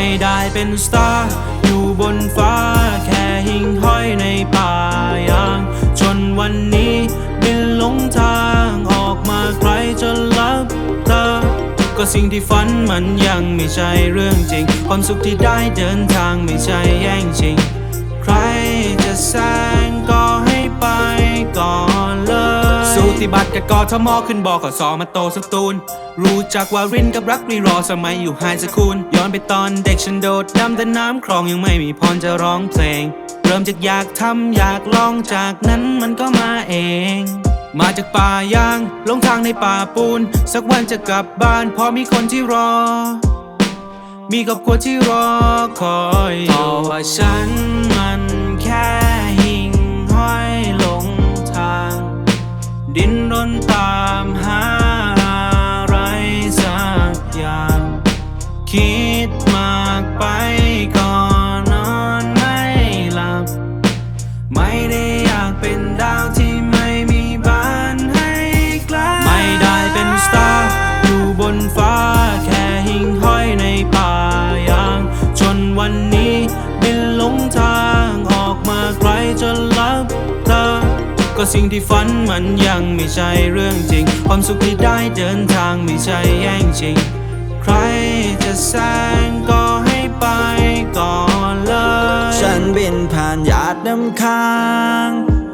ไม่ได้เป็นสตาร์อยู่บนฟ้าแค่หิ่งห้อยในป่ายาง จนวันนี้บินหลงทางออกมาใครจะรับตาก็สิ่งที่ฝันมันยังไม่ใช่เรื่องจริง ความสุขที่ได้เดินทางไม่ใช่แย่งชิง ใครจะแซง สูติบัตรกับกอทมขึ้นบอขอสอมาโตสตูล รู้จักว่ารินกับรักรีรอสมัยอยู่ไฮสคูล ย้อนไปตอนเด็กฉันโดดดำแต่น้ำคลองยังไม่มีพรจะร้องเพลง เริ่มจากอยากทำอยากลองจากนั้นมันก็มาเอง มาจากป่ายางลงทางในป่าปูน สักวันจะกลับบ้านเพราะมีคนที่รอ มีครอบครัวที่รอคอยเพราะว่าฉันมันแค่ ก็สิ่งที่ฝันมันยังไม่ใช่เรื่องจริง ความสุขที่ได้เดินทางไม่ใช่แย่งชิง ใครจะแซงก็ให้ไปก่อนเลย ฉันบินผ่านหยาดน้ำค้าง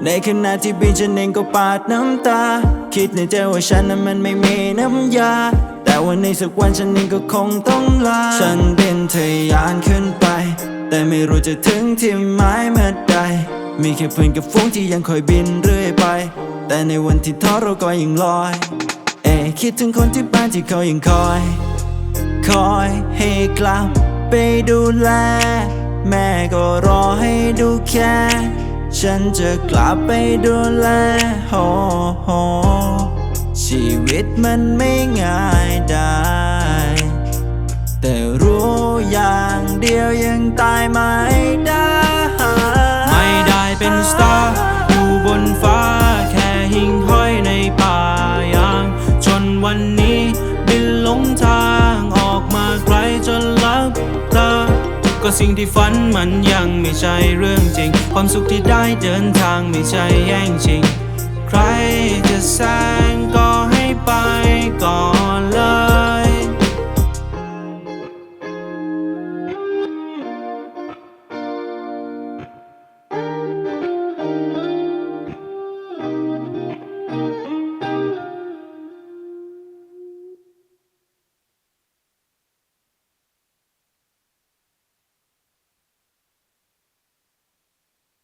ในขณะที่บินฉันเองก็ปาดน้ำตา คิดในใจว่าฉันนั้นมันไม่มีน้ำยา แต่วันในสักวันฉันเองก็คงต้องลา ฉันบินทะยานขึ้นไป แต่ไม่รู้จะถึงที่หมายเมื่อใด มีแค่เพื่อนกับฟุ้งที่ยังคอยบินเรื่อยไป แต่ในวันที่ท้อเราก็ยังลอย เอะคิดถึงคนที่บ้านที่เขายังคอย คอยให้กลับไปดูแล แม่ก็รอให้ดูแค่ ฉันจะกลับไปดูแลโฮโฮชีวิตมันไม่ง่ายได้ แต่รู้อย่างเดียวยังตายไม่ได้ สตาร์อยู่บนฟ้าแค่หิ่งห้อยในป่ายาง จนวันนี้บินหลงทางออกมาไกลจนลับตา ก็สิ่งที่ฝันมันยังไม่ใช่เรื่องจริง ความสุขที่ได้เดินทางไม่ใช่แย่งชิง ใครจะแซ